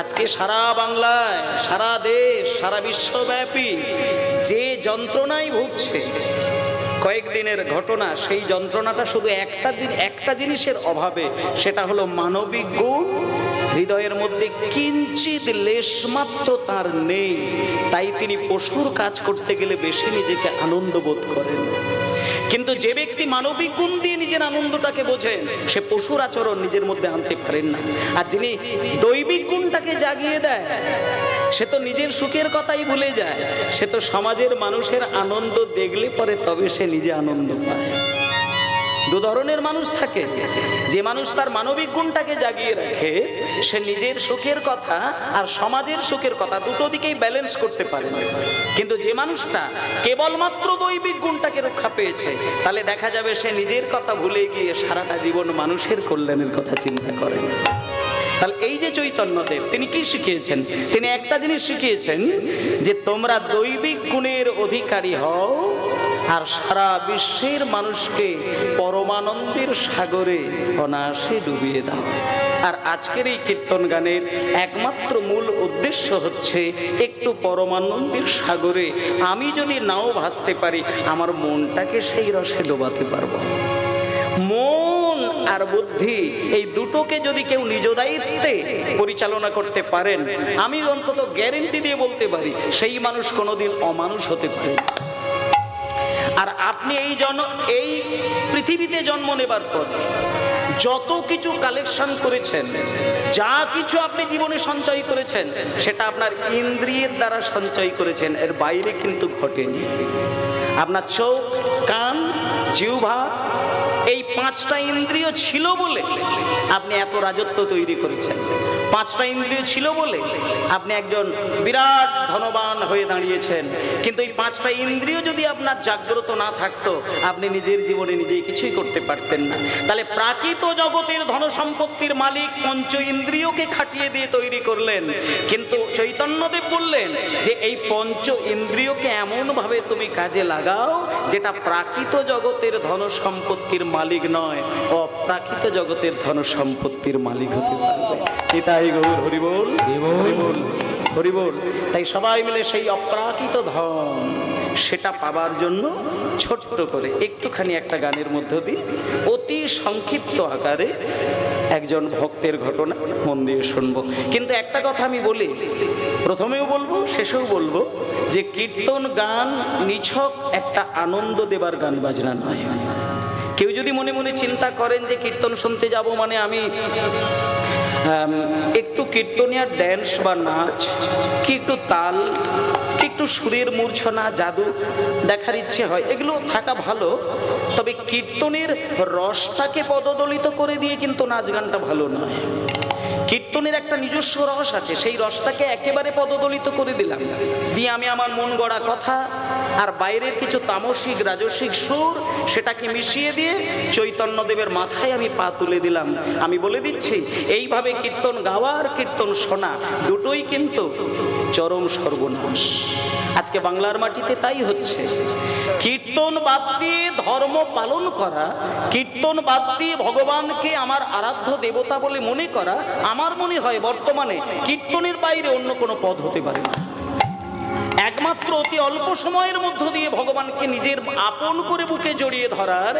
আজকে সারা বাংলায়, সারা দেশ, সারা বিশ্বব্যাপী যে যন্ত্রণায় ভুগছে, কয়েকদিনের ঘটনা, সেই যন্ত্রণাটা শুধু একটা দিন, একটা জিনিসের অভাবে, সেটা হলো মানবিক গুণ, হৃদয়ের মধ্যে কিঞ্চিত লেশমাত্র তার নেই, তাই তিনি পশুর কাজ করতে গেলে বেশি নিজেকে আনন্দ বোধ করেন। কিন্তু যে ব্যক্তি মানবিক গুণ দিয়ে নিজের আনন্দটাকে বোঝেন সে পশুর আচরণ নিজের মধ্যে আনতে পারেন না। আর যিনি দৈবিক গুণটাকে জাগিয়ে দেয়, সে তো নিজের সুখের কথাই ভুলে যায়। সে তো সমাজের মানুষের আনন্দ দেখলে পরে তবে সে নিজে আনন্দ পায়। দু ধরনের মানুষ থাকে। যে মানুষ তার মানবিক গুণটাকে জাগিয়ে রাখে, সে নিজের সুখের কথা আর সমাজের সুখের কথা দুটো দিকেই ব্যালেন্স করতে পারে। কিন্তু যে মানুষটা কেবলমাত্র দৈবিক গুণটাকে রক্ষা পেয়েছে, তাহলে দেখা যাবে সে নিজের কথা ভুলে গিয়ে সারাটা জীবন মানুষের কল্যাণের কথা চিন্তা করে। তাহলে এই যে চৈতন্যদেব, তিনি কি শিখিয়েছেন? তিনি একটা জিনিস শিখিয়েছেন যে তোমরা দৈবিক গুণের অধিকারী হও আর সারা বিশ্বের মানুষকে পরমানন্দের সাগরে অনায়াসে ডুবিয়ে দাও আর আজকের এই কীর্তন গানের একমাত্র মূল উদ্দেশ্য হচ্ছে, একটু পরমানন্দের সাগরে আমি যদি নাও ভাসতে পারি, আমার মনটাকে সেই রসে ডোবাতে পারব মন আর বুদ্ধি এই দুটোকে যদি কেউ নিজ দায়িত্বে পরিচালনা করতে পারেন, আমি অন্তত গ্যারেন্টি দিয়ে বলতে পারি, সেই মানুষ কোনোদিন অমানুষ হতে পারে। আর আপনি এই জন, এই পৃথিবীতে জন্ম নেবার পর যত কিছু কালেকশন করেছেন, যা কিছু আপনি জীবনে সঞ্চয় করেছেন, সেটা আপনার ইন্দ্রিয়ের দ্বারা সঞ্চয় করেছেন, এর বাইরে কিন্তু ঘটেনি। আপনার চোখ, কান, জিহ্বা, এই পাঁচটা ইন্দ্রিয় ছিল বলে আপনি এত রাজত্ব তৈরি করেছেন। পাঁচটা ইন্দ্রিয় ছিল বলে আপনি একজন বিরাট ধনবান হয়ে দাঁড়িয়েছেন। কিন্তু এই পাঁচটা ইন্দ্রিয় যদি আপনার জাগ্রত না থাকতো, আপনি নিজের জীবনে নিজেই কিছুই করতে পারতেন না। তাহলে প্রাকৃত জগতের ধন সম্পত্তির মালিক পঞ্চ ইন্দ্রিয়কে খাটিয়ে দিয়ে তৈরি করলেন। কিন্তু চৈতন্যদেব বললেন যে, এই পঞ্চ ইন্দ্রিয়কে এমনভাবে তুমি কাজে লাগাও যেটা প্রাকৃত জগতের ধন সম্পত্তির মালিক নয়, অপ্রাকৃত জগতের ধন সম্পত্তির মালিক হতে পারবে। গৌর হরিবল। হরিবল হরিবল। তাই সবাই মিলে সেই অপ্রাকৃত ধন সেটা পাবার জন্য ছোট্ট করে একটুখানি একটা গানের মধ্য দিয়ে অতি সংক্ষিপ্ত আকারে একজন ভক্তের ঘটনা মন দিয়ে শুনব। কিন্তু একটা কথা আমি বলি প্রথমেও বলব শেষেও বলব যে কীর্তন গান নিছক একটা আনন্দ দেবার গান বাজনা নয়। কেউ যদি মনে মনে চিন্তা করেন যে কীর্তন শুনতে যাব মানে আম, একটু কীর্তনিয়ার ড্যান্স বা নাচ, কি একটু তাল, কি একটু সুরের মূর্ছনা, জাদু দেখার ইচ্ছে হয়, এগুলো থাকা ভালো, তবে কীর্তনের রসটাকে পদদলিত করে দিয়ে কিন্তু নাচ গানটা ভালো নয়। কীর্তনের একটা নিজস্ব রস আছে, সেই রসটাকে একেবারে পদদলিত করে দিলাম। দিয়ে আমি আমার মন গড়া কথা আর বাইরের কিছু তামসিক, রাজসিক সুর সেটাকে মিশিয়ে দিয়ে চৈতন্যদেবের মাথায় আমি পা তুলে দিলাম। আমি বলে দিচ্ছি, এইভাবে কীর্তন গাওয়া আর কীর্তন শোনা দুটোই কিন্তু চরম সর্বনাশ। আজকে বাংলার মাটিতে তাই হচ্ছে। কীর্তন বাদ দিয়ে ধর্ম পালন করা, কীর্তন বাদ দিয়ে ভগবানকে আমার আরাধ্য দেবতা বলে মনে করা, আমার মনে হয় বর্তমানে কীর্তনের বাইরে অন্য কোনো পদ হতে পারে না। একমাত্র অতি অল্প সময়ের মধ্য দিয়ে ভগবানকে নিজের আপন করে বুকে জড়িয়ে ধরার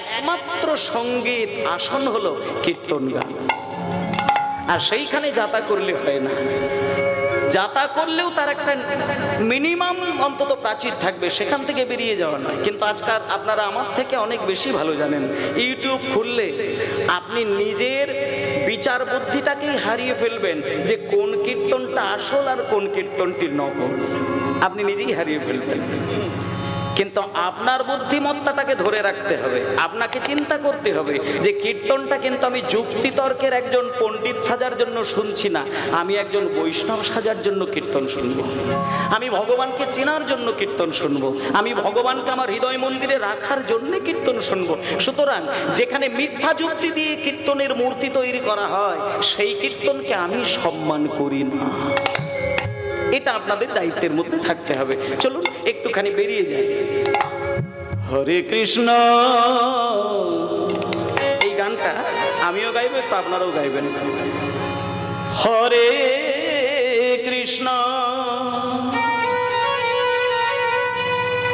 একমাত্র সংগীত আসন হলো কীর্তন গান। আর সেইখানে যাতা করলে হয় না। যাতা করলেও তার একটা মিনিমাম অন্তত প্রাচীর থাকবে, সেখান থেকে বেরিয়ে যাওয়া নয়। কিন্তু আজকাল আপনারা আমার থেকে অনেক বেশি ভালো জানেন। ইউটিউব খুললে আপনি নিজের বিচার বুদ্ধিটাকেই হারিয়ে ফেলবেন যে কোন কীর্তনটা আসল আর কোন কীর্তনটি নকল। আপনি নিজেই হারিয়ে ফেলবেন। কিন্তু আপনার বুদ্ধিমত্তাটাকে ধরে রাখতে হবে। আপনাকে চিন্তা করতে হবে যে কীর্তনটা কিন্তু আমি যুক্তিতর্কের একজন পণ্ডিত সাজার জন্য শুনছি না। আমি একজন বৈষ্ণব সাজার জন্য কীর্তন শুনব। আমি ভগবানকে চেনার জন্য কীর্তন শুনব। আমি ভগবানকে আমার হৃদয় মন্দিরে রাখার জন্য কীর্তন শুনব। সুতরাং যেখানে মিথ্যা যুক্তি দিয়ে কীর্তনের মূর্তি তৈরি করা হয়, সেই কীর্তনকে আমি সম্মান করি না। এটা আপনাদের দায়িত্বের মধ্যে থাকতে হবে। চলুন একটুখানি বেরিয়ে যাই। হরে কৃষ্ণ। এই গানটা আমিও গাইবো একটু আপনারাও গাইবেন। হরে কৃষ্ণ।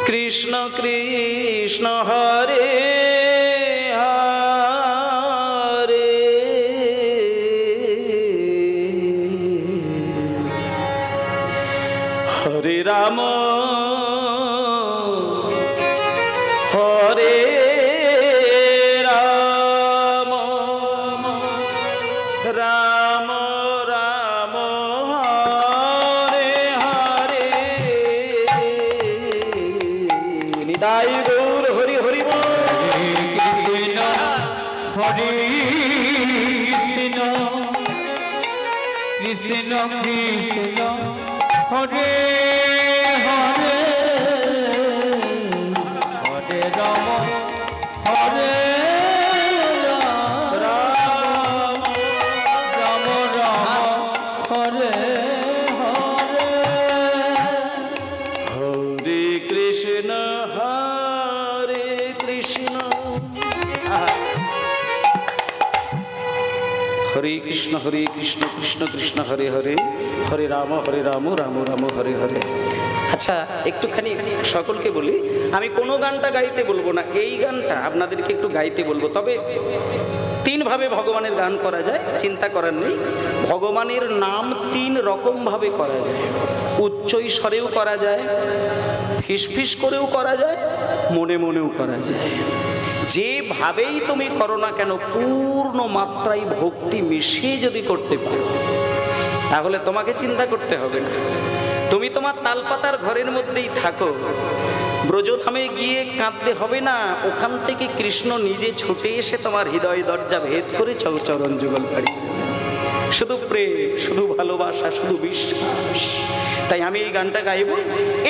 কৃষ্ণ কৃষ্ণ হরে হরে হরে কৃষ্ণ হরে কৃষ্ণ কৃষ্ণ কৃষ্ণ হরে হরে হরে রাম হরে রাম রাম রাম হরে হরে। আচ্ছা একটুখানি সকলকে বলি, আমি কোনো গানটা গাইতে বলব না, এই গানটা আপনাদেরকে একটু গাইতে বলব। তবে তিনভাবে ভগবানের গান করা যায়, চিন্তা করার নেই। ভগবানের নাম তিন রকমভাবে করা যায়। উচ্চ স্বরেও করা যায়, ফিসফিস করেও করা যায়, মনে মনেও করা যায়। যেভাবেই তুমি করো না কেন, পূর্ণ মাত্রায় ভক্তি মিশিয়ে যদি করতে পারো, তাহলে তোমাকে চিন্তা করতে হবে না। তুমি তোমার তালপাতার ঘরের মধ্যেই থাকো। ব্রজধামে গিয়ে কাঁদতে হবে না, ওখান থেকে কৃষ্ণ নিজে ছুটে এসে তোমার হৃদয় দরজা ভেদ করে চৌচরণ যুগল পারি শুধু প্রেম, শুধু ভালোবাসা, শুধু বিশ্বাস। তাই আমি এই গানটা গাইব।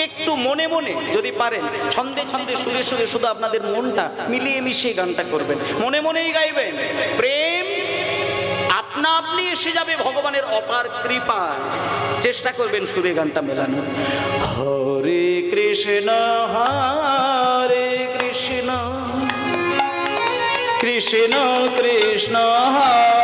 একটু মনে মনে, যদি পারেন, ছন্দে ছন্দে, সুরে সুরে শুধু আপনাদের মনটা মিলিয়ে মিশিয়ে গানটা করবেন। মনে মনেই গাইবেন, প্রেম, আপনা আপনি এসে যাবে ভগবানের অপার কৃপা চেষ্টা করবেন সুরে গানটা মেলানো হরে কৃষ্ণ হরে কৃষ্ণ। কৃষ্ণ কৃষ্ণ, হরে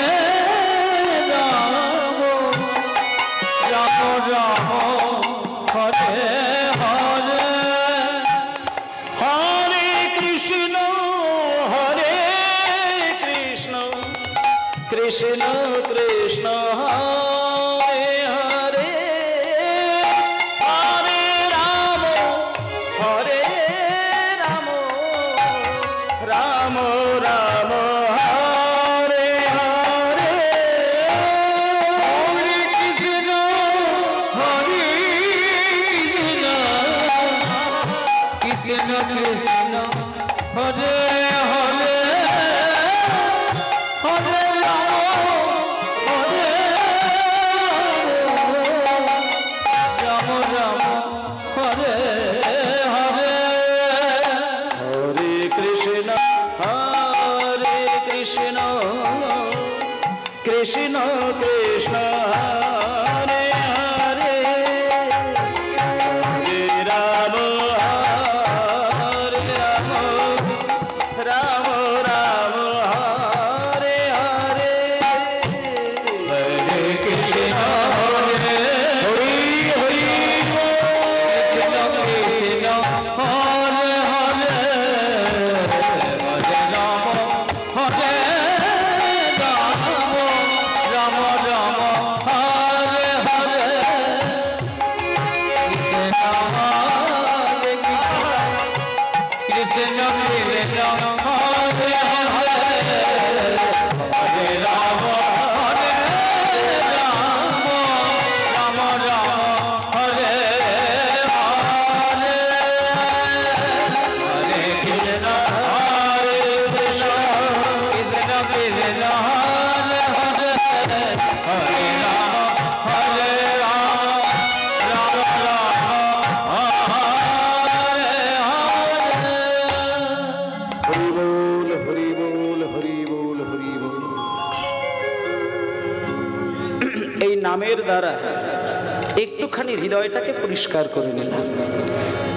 হৃদয়টাকে পরিষ্কার করে নিলাম।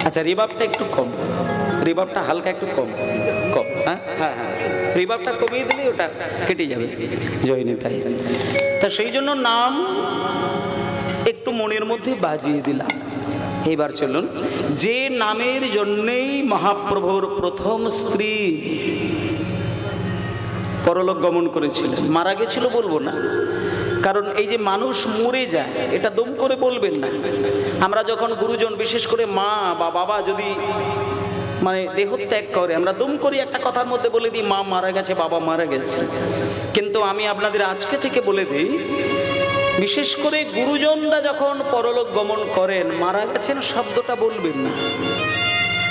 আচ্ছা রিবাবটা একটু কম। রিবাবটা হালকা একটু কম। কম হ্যাঁ? হ্যাঁ হ্যাঁ। রিবাবটা কমিয়ে দিলে ওটা কেটে যাবে জয়নি তাই তা সেই জন্য নাম একটু মনের মধ্যে বাজিয়ে দিলাম। এবার চলুন, যে নামের জন্যেই মহাপ্রভুর প্রথম স্ত্রী পরলোক গমন করেছিলেন, মারা গেছিল বলব না। কারণ এই যে মানুষ মরে যায়, এটা দম করে বলবেন না। আমরা যখন গুরুজন, বিশেষ করে মা বা বাবা যদি মানে দেহত্যাগ করে, আমরা দুম করি একটা কথার মধ্যে বলে দিই, মা মারা গেছে, বাবা মারা গেছে। কিন্তু আমি আপনাদের আজকে থেকে বলে দিই, বিশেষ করে গুরুজনরা যখন পরলোক গমন করেন, মারা গেছেন শব্দটা বলবেন না।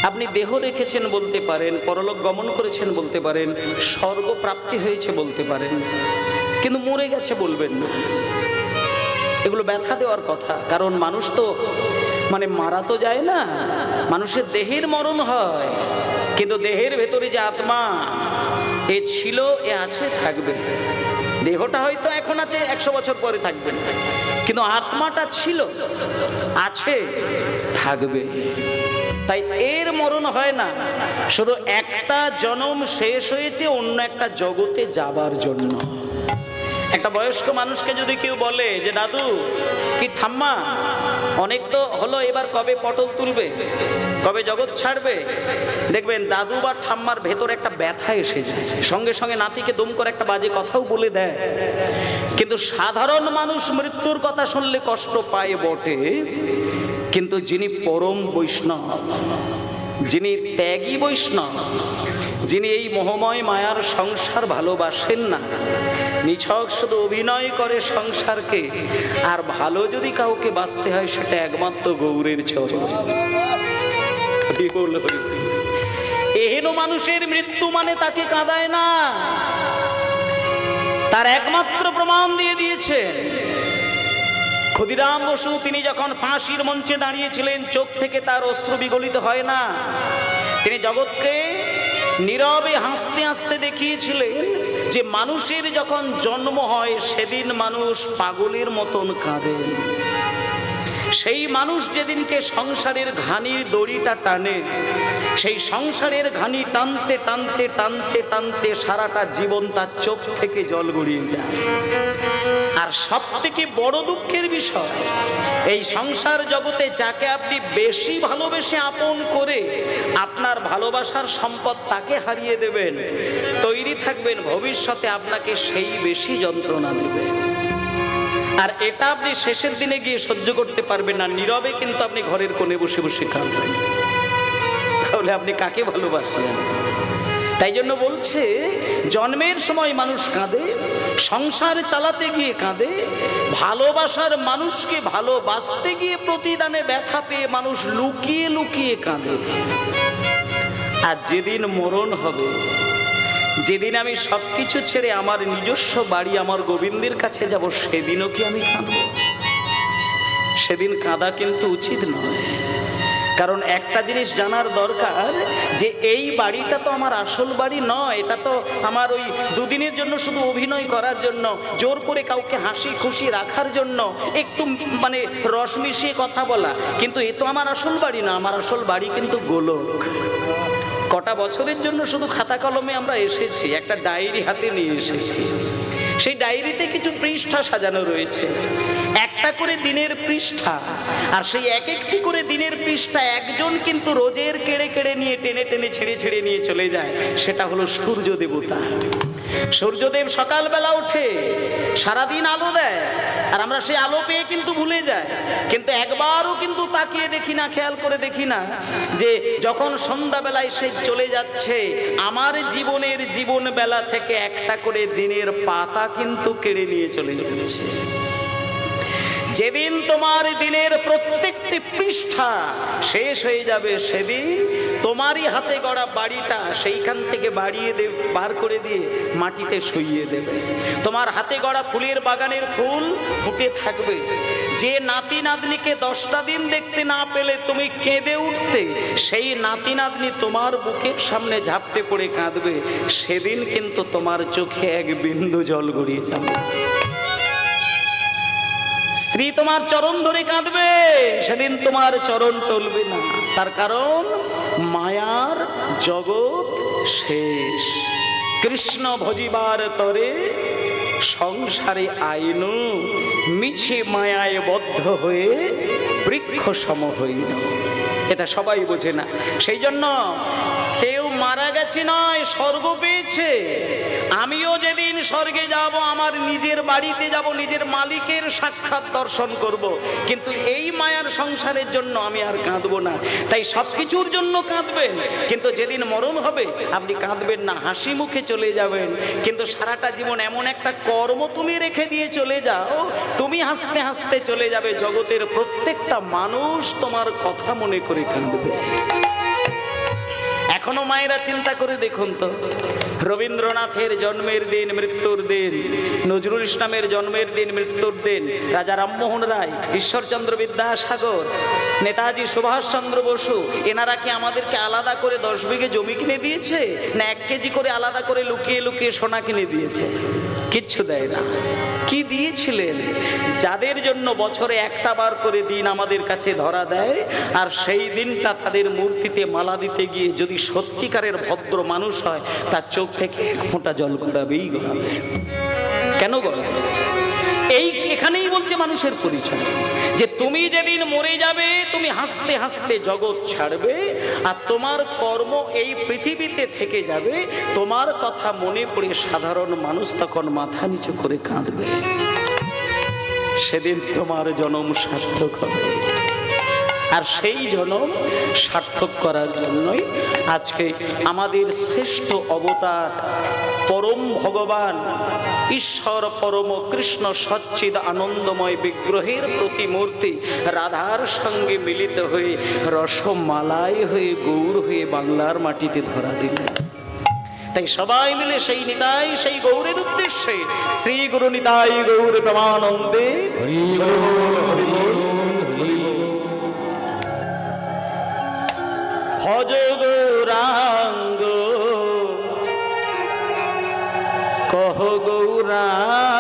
আপনি দেহ রেখেছেন বলতে পারেন, পরলোক গমন করেছেন বলতে পারেন, স্বর্গ প্রাপ্তি হয়েছে বলতে পারেন। কিন্তু মরে গেছে বলবেন না। এগুলো ব্যথা দেওয়ার কথা। কারণ মানুষ তো মানে মারা তো যায় না। মানুষের দেহের মরণ হয়। কিন্তু দেহের ভেতরে যে আত্মা, এ ছিল, এ আছে, থাকবে। দেহটা হয়তো এখন আছে, একশো বছর পরে থাকবে। কিন্তু আত্মাটা ছিল, আছে, থাকবে। তাই এর মরণ হয় না। শুধু একটা জনম শেষ হয়েছে, অন্য একটা জগতে যাবার জন্য। একটা বয়স্ক মানুষকে যদি কেউ বলে যে, দাদু, কি ঠাম্মা, অনেক তো হলো, এবার কবে পটল তুলবে? কবে জগৎ ছাড়বে? দেখবেন, দাদু বা ঠাম্মার ভেতর একটা ব্যথা এসে যায়। সঙ্গে সঙ্গে নাতিকে দম করে একটা বাজে কথাও বলে দেয়। কিন্তু সাধারণ মানুষ মৃত্যুর কথা শুনলে কষ্ট পায় বটে। কিন্তু যিনি পরম বৈষ্ণব, যিনি ত্যাগী বৈষ্ণব যিনি এই মোহময় মায়ার সংসার ভালোবাসেন না। নিছক শুধু অভিনয় করে সংসারকে, আর ভালো যদি কাউকে বাঁচতে হয়, সেটা একমাত্র গৌরের চরণ। এহেন মানুষের মৃত্যু মানে তাকে কাঁদায় না। তার একমাত্র প্রমাণ দিয়ে দিয়েছেন ক্ষুদিরাম বসু, তিনি যখন ফাঁসির মঞ্চে দাঁড়িয়েছিলেন, চোখ থেকে তার অস্ত্র বিগলিত হয় না। তিনি জগৎকে নীরবে হাসতে হাসতে দেখিয়েছিলেন যে মানুষের যখন জন্ম হয়, সেদিন মানুষ পাগলের মতন কাঁদে। সেই মানুষ যেদিনকে সংসারের ঘানির দড়িটা টানে সেই সংসারের ঘানি টানতে টানতে টানতে টানতে সারাটা জীবন তার চোখ থেকে জল গড়িয়ে যায়। আর সব থেকে বড় দুঃখের বিষয়, এই সংসার জগতে যাকে আপনি বেশি ভালোবেসে আপন করে আপনার ভালোবাসার সম্পদ তাকে হারিয়ে দেবেন, তৈরি থাকবেন, ভবিষ্যতে আপনাকে সেই বেশি যন্ত্রণা দেবে। আর এটা আপনি শেষের দিনে গিয়ে সহ্য করতে পারবেন না, নীরবে কিন্তু আপনি ঘরের কোণে বসে বসে কাঁদবেন। তাহলে আপনি কাকে ভালোবাসেন তাই জন্য বলছে, জন্মের সময় মানুষ কাঁদে, সংসার চালাতে গিয়ে কাঁদে, ভালোবাসার মানুষকে ভালোবাসতে গিয়ে প্রতিদানে ব্যথা পেয়ে মানুষ লুকিয়ে লুকিয়ে কাঁদে। আর যেদিন মরণ হবে, যেদিন আমি সব কিছু ছেড়ে আমার নিজস্ব বাড়ি, আমার গোবিন্দের কাছে যাব, সেদিনও কি আমি কাঁদব? সেদিন কাঁদা কিন্তু উচিত নয়। কারণ একটা জিনিস জানার দরকার যে এই বাড়িটা তো আমার আসল বাড়ি নয়, এটা তো আমার ওই দুদিনের জন্য শুধু অভিনয় করার জন্য, জোর করে কাউকে হাসি খুশি রাখার জন্য, একটু মানে রস মিশিয়ে কথা বলা। কিন্তু এ তো আমার আসল বাড়ি না, আমার আসল বাড়ি কিন্তু গোলক। কটা বছরের জন্য শুধু খাতা কলমে আমরা এসেছি, একটা ডায়েরি হাতে নিয়ে এসেছি। সেই ডায়েরিতে কিছু পৃষ্ঠা সাজানো রয়েছে। একটা করে দিনের পৃষ্ঠা, আর সেই এক একটি করে দিনের পৃষ্ঠা একজন কিন্তু রোজের কেড়ে কেড়ে নিয়ে টেনে টেনে ছেড়ে ছেড়ে নিয়ে চলে যায়, সেটা হলো সূর্য দেবতা। সূর্যদেব সকালবেলা ওঠে সারাদিন আলো দেয়, আর আমরা সেই আলো পেয়ে কিন্তু ভুলে যাই। কিন্তু একবারও কিন্তু তাকিয়ে দেখি না, খেয়াল করে দেখি না যে যখন সন্ধ্যাবেলায় সে চলে যাচ্ছে, আমার জীবনের জীবন বেলা থেকে একটা করে দিনের পাতা কিন্তু কেড়ে নিয়ে চলে যাচ্ছে। যেদিন তোমার দিনের প্রত্যেকটি পৃষ্ঠা শেষ হয়ে যাবে, সেদিন তোমারই হাতে গড়া বাড়িটা সেইখান থেকে বাড়িয়ে দে, বার করে দিয়ে মাটিতে শুইয়ে দেবে। তোমার হাতে গড়া ফুলের বাগানের ফুল ফুটে থাকবে। যে নাতি নাতনিকে দশটা দিন দেখতে না পেলে তুমি কেঁদে উঠতে, সেই নাতি নাতনি তোমার বুকের সামনে ঝাপটে পড়ে কাঁদবে। সেদিন কিন্তু তোমার চোখে এক বিন্দু জল গড়িয়ে যাবে। স্ত্রী তোমার চরণ ধরে কাঁদবে, সেদিন তোমার চরণ টলবে না। তার কারণ, মায়ার জগৎ শেষ। কৃষ্ণ ভজিবার তরে সংসারে আইনু মিছে মায়ায় বদ্ধ হয়ে বৃক্ষ সম হইল। এটা সবাই বোঝে না। সেই জন্য কেউ মারা গেছে নয়, স্বর্গ পেয়েছে। আমিও যেদিন স্বর্গে যাব, আমার নিজের বাড়িতে যাব, নিজের মালিকের সাক্ষাৎ দর্শন করব। কিন্তু এই মায়ার সংসারের জন্য আমি আর কাঁদবো না। তাই সব কিছুর জন্য কাঁদবেন। কিন্তু যেদিন মরণ হবে, আপনি কাঁদবেন না, হাসি মুখে চলে যাবেন। কিন্তু সারাটা জীবন এমন একটা কর্ম তুমি রেখে দিয়ে চলে যাও, তুমি হাসতে হাসতে চলে যাবে। জগতের প্রত্যেকটা মানুষ তোমার কথা মনে করে কাঁদবে। এখনও মায়েরা চিন্তা করে দেখুন তো। রবীন্দ্রনাথের জন্মের দিন, মৃত্যুর দিন, নজরুল ইসলামের জন্মের দিন, মৃত্যুর দিন, রাজা রামমোহন রায়, ঈশ্বরচন্দ্র বিদ্যাসাগর, নেতাজি সুভাষচন্দ্র বসু, এনারা কি আমাদেরকে আলাদা করে দশ বিঘে জমি কিনে দিয়েছে? না এক কেজি করে আলাদা করে লুকিয়ে লুকিয়ে সোনা কিনে দিয়েছে? কিচ্ছু দেয় না। কি দিয়েছিলেন? যাদের জন্য বছরে একটা বার করে দিন আমাদের কাছে ধরা দেয়, আর সেই দিনটা তাদের মূর্তিতে মালা দিতে গিয়ে যদি সত্যিকারের ভদ্র মানুষ হয়, তার চোখ থেকে এক ফোঁটা জল গড়াবেই গড়াবে কেন গড়াবে বলছে মানুষের পরিচয়। যে তুমি যেদিন মরে যাবে, তুমি হাসতে হাসতে জগৎ ছাড়বে, আর তোমার কর্ম এই পৃথিবীতে থেকে যাবে। তোমার কথা মনে পড়ে সাধারণ মানুষ তখন মাথা নিচু করে কাঁদবে। সেদিন তোমার জনম সার্থক হবে। আর সেই জনম সার্থক করার জন্যই আজকে আমাদের শ্রেষ্ঠ অবতার পরম ভগবান ঈশ্বর পরম কৃষ্ণ সচ্চিদ আনন্দময় বিগ্রহের প্রতিমূর্তি রাধার সঙ্গে মিলিত হয়ে রসমালাই হয়ে গৌর হয়ে বাংলার মাটিতে ধরা দিলেন। তাই সবাই মিলে সেই নিতাই, সেই গৌরের উদ্দেশ্যে শ্রী গুরু নিতাই গৌর প্রমানন্দে হরি গৌরাঙ্গ কহ গৌরাঙ্গ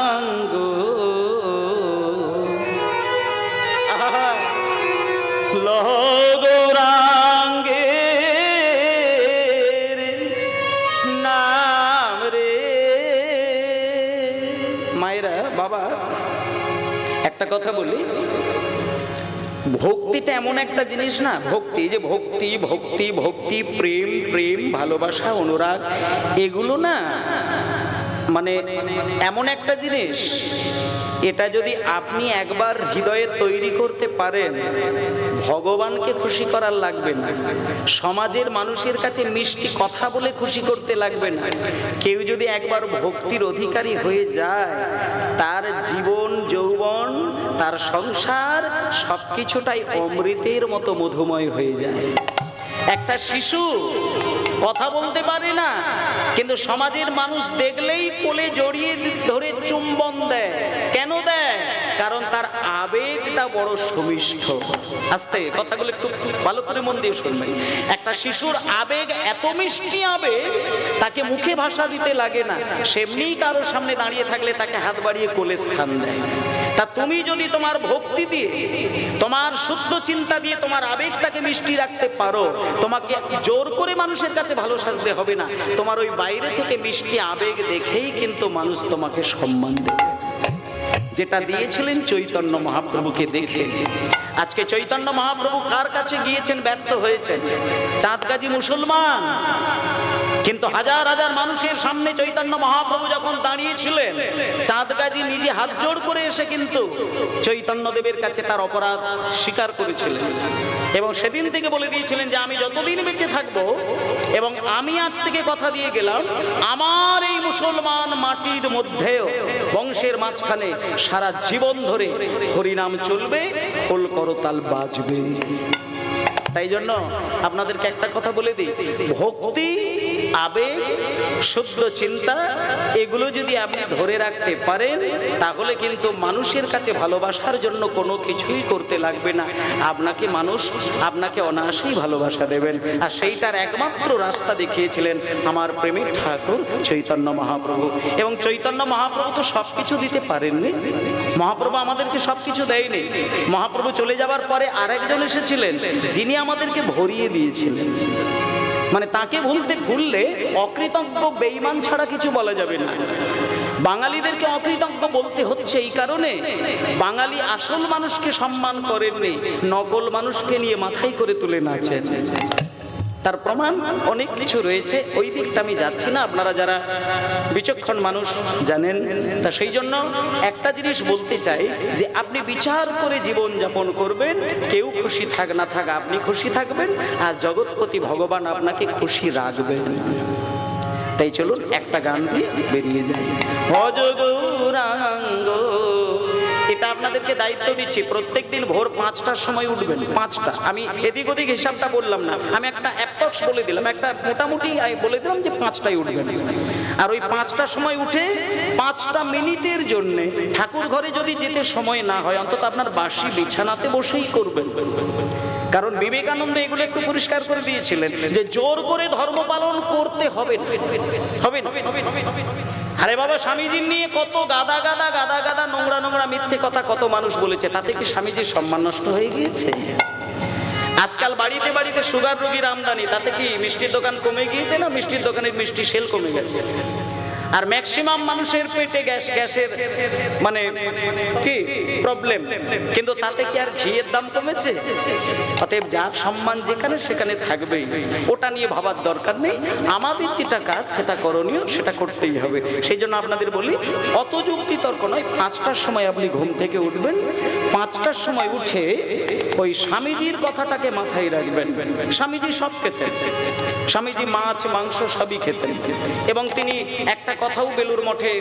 ভক্তিটা এমন একটা জিনিস না? ভক্তি যে ভক্তি ভক্তি ভক্তি, প্রেম প্রেম, ভালোবাসা, অনুরাগ, এগুলো না মানে এমন একটা জিনিস, এটা যদি আপনি একবার হৃদয়ে তৈরি করতে পারেন, ভগবানকে খুশি করার লাগবে না। সমাজের মানুষের কাছে মিষ্টি কথা বলে খুশি করতে লাগবে না। কেউ যদি একবার ভক্তির অধিকারী হয়ে যায়, তার জীবন, যৌবন তার সংসার সবকিছুটাই অমৃতের মতো মধুময় হয়ে যায়। একটা শিশু কথা বলতে পারে না, কিন্তু সমাজের মানুষ দেখলেই কোলে জড়িয়ে ধরে চুম্বন দেয়। কেন দেয়? কারণ তার আবেগটা বড় সমিষ্ঠ আস্তে, কথাগুলো একটু ভালো করে মন দিয়ে শুনবেন। একটা শিশুর আবেগ এত মিষ্টি আবেগ, তাকে মুখে ভাষা দিতে লাগে না। সেমনি কারোর সামনে দাঁড়িয়ে থাকলে তাকে হাত বাড়িয়ে কোলে স্থান দেয়। তা তুমি যদি তোমার ভক্তি দিয়ে, তোমার শুদ্ধ চিন্তা দিয়ে, তোমার আবেগটাকে মিষ্টি রাখতে পারো, তোমাকে জোর করে মানুষের কাছে ভালো সাজতে হবে না। তোমার ওই বাইরে থেকে মিষ্টি আবেগ দেখেই কিন্তু মানুষ তোমাকে সম্মান দেবে। যেটা দিয়েছিলেন চৈতন্য মহাপ্রভুকে দেখে। আজকে চৈতন্য মহাপ্রভু কার কাছে গিয়েছেন? ব্যর্থ হয়েছেন। চাঁদগাজী মুসলমান। কিন্তু হাজার হাজার মানুষের সামনে চৈতন্য মহাপ্রভু যখন দাঁড়িয়েছিলেন চাঁদগাজী নিজে হাত জোড় করে এসে কিন্তু চৈতন্য দেবের কাছে তার অপরাধ স্বীকার করেছিলেন। এবং সেদিন থেকে বলে দিয়েছিলেন যে, আমি যতদিন বেঁচে থাকব এবং আমি আজ থেকে কথা দিয়ে গেলাম, আমার এই মুসলমান মাটির মধ্যেও বংশের মাঝখানে সারা জীবন ধরে হরিনাম চলবে, খোল করতাল বাজবে। তাই জন্য আপনাদেরকে একটা কথা বলে দিই। ভক্তি, আবেগ, শুদ্ধ চিন্তা, এগুলো যদি আপনি ধরে রাখতে পারেন, তাহলে কিন্তু মানুষের কাছে ভালোবাসার জন্য কোনো কিছুই করতে লাগবে না। আপনাকে মানুষ আপনাকে অনায়াসেই ভালোবাসা দেবেন। আর সেইটার একমাত্র রাস্তা দেখিয়েছিলেন আমার প্রেমিক ঠাকুর চৈতন্য মহাপ্রভু। এবং চৈতন্য মহাপ্রভু তো সব কিছু দিতে পারেননি। মহাপ্রভু আমাদেরকে সব কিছু দেয়নি। মহাপ্রভু চলে যাবার পরে আরেকজন এসেছিলেন, যিনি আমাদেরকে ভরিয়ে দিয়েছিলেন। মানে তাকে ভুলতে ভুললে অকৃতজ্ঞ বেইমান ছাড়া কিছু বলা যাবে না। বাঙালিদেরকে অকৃতজ্ঞ বলতে হচ্ছে এই কারণে, বাঙালি আসল মানুষকে সম্মান করেননি, নকল মানুষকে নিয়ে মাথায় করে তুলে নাচেন। তার প্রমাণ অনেক কিছু রয়েছে। ওই দিকটা আমি যাচ্ছি না। আপনারা যারা বিচক্ষণ মানুষ জানেন, তা সেই জন্য একটা জিনিস বলতে চাই যে আপনি বিচার করে জীবন যাপন করবেন, কেউ খুশি থাক না থাক আপনি খুশি থাকবেন, আর জগৎপতি ভগবান আপনাকে খুশি রাখবেন। তাই চলুন একটা গান দিয়ে বেরিয়ে যাই। অজগৌরাঙ্গ আপনাদেরকে দায়িত্ব দিচ্ছি, প্রত্যেক দিন ভোর পাঁচটার সময় উঠবেন, পাঁচটা। আমি এদিক ওদিক হিসাবটা বললাম না, আমি একটা অ্যাপ্রক্স বলে দিলাম, একটা মোটামুটি বলে দিলাম যে পাঁচটায় উঠবেন। আর ওই পাঁচটার সময় উঠে পাঁচটা মিনিটের জন্য ঠাকুর ঘরে যদি যেতে সময় না হয়, অন্তত আপনার বাসি বিছানাতে বসেই করবেন। কারণ বিবেকানন্দ এগুলো একটু পরিষ্কার করে দিয়েছিলেন যে জোর করে ধর্ম পালন করতে হবে না। হবে না। আরে বাবা স্বামীজির নিয়ে কত গাদা গাদা গাদা গাদা, নোংরা নোংরা মিথ্যে কথা কত মানুষ বলেছে, তাতে কি স্বামীজির সম্মান নষ্ট হয়ে গিয়েছে? আজকাল বাড়িতে বাড়িতে সুগার রুগীর আমদানি, তাতে কি মিষ্টির দোকান কমে গিয়েছে না মিষ্টির দোকানের মিষ্টি সেল কমে গেছে? আর ম্যাক্সিমাম মানুষের পেটে গ্যাস, গ্যাসের মানে কি প্রবলেম কিন্তু তাতে কি আর ঘিয়ের দাম কমেছে? অতএব যার সম্মান যেখানে, সেখানে থাকবেই। ওটা নিয়ে ভাবার দরকার নেই। আমাদের যেটা কাজ, সেটা করণীয়, সেটা করতেই হবে। সেই জন্য আপনাদের বলি, অত যুক্তি তর্ক নয়। পাঁচটার সময় আপনি ঘুম থেকে উঠবেন। পাঁচটার সময় উঠে ওই স্বামীজির কথাটাকে মাথায় রাখবেন। স্বামীজি সব খেতেন। স্বামীজি মাছ, মাংস সবই খেতেন। এবং তিনি একটা কথাও বেলুর মঠে।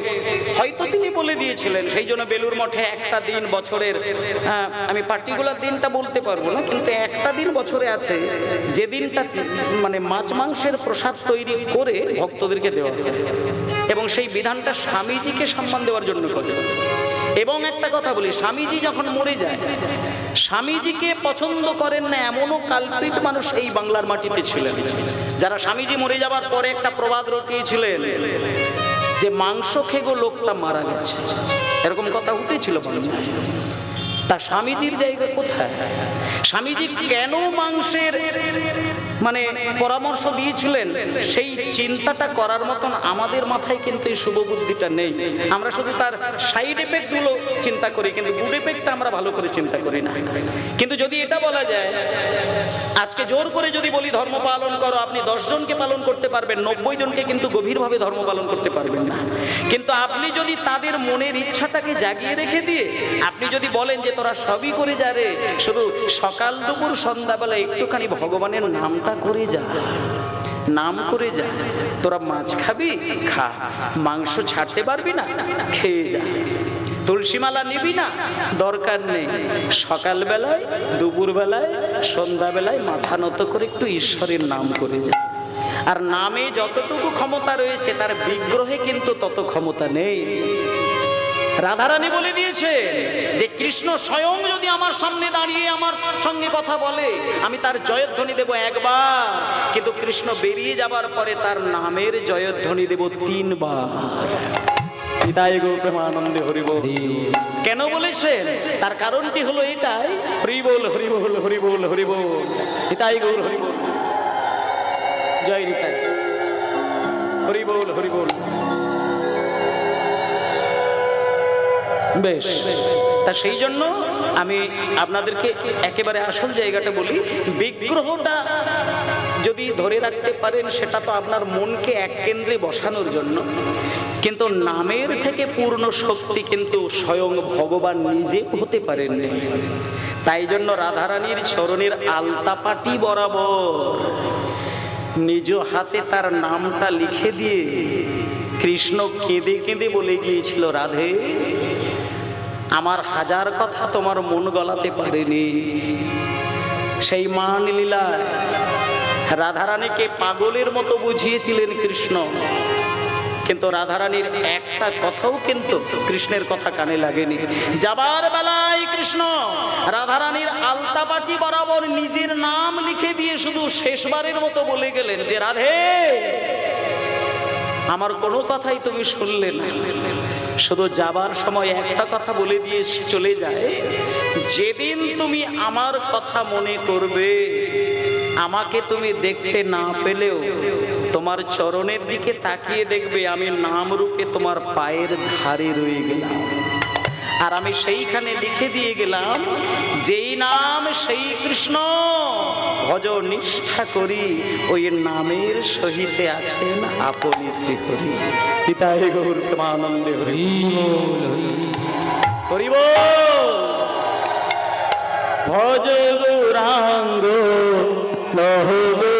হয়তো তিনি বলে দিয়েছিলেন সেই জন্য বেলুর মঠে একটা দিন বছরের হ্যাঁ, আমি পার্টিকুলার দিনটা বলতে পারব না কিন্তু একটা দিন বছরে আছে যে দিনটা মানে মাছ মাংসের প্রসাদ তৈরি করে ভক্তদেরকে দেওয়া এবং সেই বিধানটা স্বামীজিকে সম্মান দেওয়ার জন্য করে। এবং একটা কথা বলি স্বামীজি যখন মরে যায় স্বামীজিকে পছন্দ করেন না এমনও কাল্পিত মানুষ এই বাংলার মাটিতে ছিলেন। যারা স্বামীজি মরে যাবার পরে একটা প্রবাদ রটিয়েছিলেন যে মাংস খেগো লোকটা মারা গেছে। এরকম কথা উঠেছিল তা স্বামীজির জায়গা কোথায়? স্বামীজি কেন মাংসের মানে পরামর্শ দিয়েছিলেন, সেই চিন্তাটা করার মতন আমাদের মাথায় কিন্তু এই শুভ বুদ্ধিটা নেই। আমরা শুধু তার সাইড এফেক্টগুলো চিন্তা করি, কিন্তু গুড এফেক্টটা আমরা ভালো করে চিন্তা করি না। কিন্তু যদি এটা বলা যায়, আজকে জোর করে যদি বলি ধর্ম পালন করো, আপনি জনকে পালন করতে পারবেন, নব্বই জনকে কিন্তু গভীরভাবে ধর্ম পালন করতে পারবেন না। কিন্তু আপনি যদি তাদের মনের ইচ্ছাটাকে জাগিয়ে রেখে দিয়ে, আপনি যদি বলেন যে তোরা সবই করে যা রে, শুধু সকাল দুপুর সন্ধ্যাবেলা একটুখানি ভগবানের নামটা করে যা, নাম করে যা, তোরা মাছ খাবি, খা। মাংস ছাড়তে পারবি না, খেয়ে যা। তুলসীমালা নিবি না, দরকার নেই। সকালবেলায়, দুপুরবেলায়, সন্ধ্যাবেলায় মাথা নত করে একটু ঈশ্বরের নাম করে যা। আর নামে যতটুকু ক্ষমতা রয়েছে, তার বিগ্রহে কিন্তু তত ক্ষমতা নেই। রাধারানী বলে দিয়েছে যে কৃষ্ণ স্বয়ং যদি আমার সামনে দাঁড়িয়ে আমার সঙ্গে কথা বলে আমি তার জয়ধ্বনি দেব একবার। কিন্তু কৃষ্ণ বেরিয়ে যাবার পরে তার নামের জয়ধ্বনি দেব তিনবার। হৃদয় গো প্রেমানন্দে হরিব কেন বলেছেন তার কারণটি হলো এটাই। হরি বল হরি বল হরি বল হরি বল হৃদয় গৌর হরিব জয় নিতাই। হরি বল বেশ। তা সেই জন্য আমি আপনাদেরকে একেবারে আসল জায়গাটা বলি, বিগ্রহটা যদি ধরে রাখতে পারেন, সেটা তো আপনার মনকে এক কেন্দ্রে বসানোর জন্য। কিন্তু নামের থেকে পূর্ণ শক্তি কিন্তু স্বয়ং ভগবান নিজে হতে পারেন। তাই জন্য রাধারানীর চরণের আলতাপাটি বরাবর নিজ হাতে তার নামটা লিখে দিয়ে কৃষ্ণ কেঁদে কেঁদে বলে গিয়েছিল, রাধে আমার হাজার কথা তোমার মন গলাতে পারেনি। সেই মান লীলায় রাধারানীকে পাগলের মতো বুঝিয়েছিলেন কৃষ্ণ। কিন্তু রাধারানীর একটা কথাও কিন্তু কৃষ্ণের কথা কানে লাগেনি। যাবার বেলায় কৃষ্ণ রাধারানীর আলতাপাটি বরাবর নিজের নাম লিখে দিয়ে শুধু শেষবারের মতো বলে গেলেন যে, রাধে, আমার কোনো কথাই তুমি শুনলে না। শুধু যাবার সময় একটা কথা বলে দিয়ে চলে যায়, যেদিন তুমি আমার কথা মনে করবে, আমাকে তুমি দেখতে না পেলেও তোমার চরণের দিকে তাকিয়ে দেখবে, আমি নাম রূপে তোমার পায়ের ধারে রয়ে গেলাম। আর আমি সেইখানে লিখে দিয়ে গেলাম, যেই নাম সেই কৃষ্ণ ভজ নিষ্ঠা করি, ওই নামের সহিতে আছেন আপনি শ্রীহরি। পিতায় গৌর প্রেমানন্দে হরি। হরিব! ভজ গৌরাঙ্গ গৌর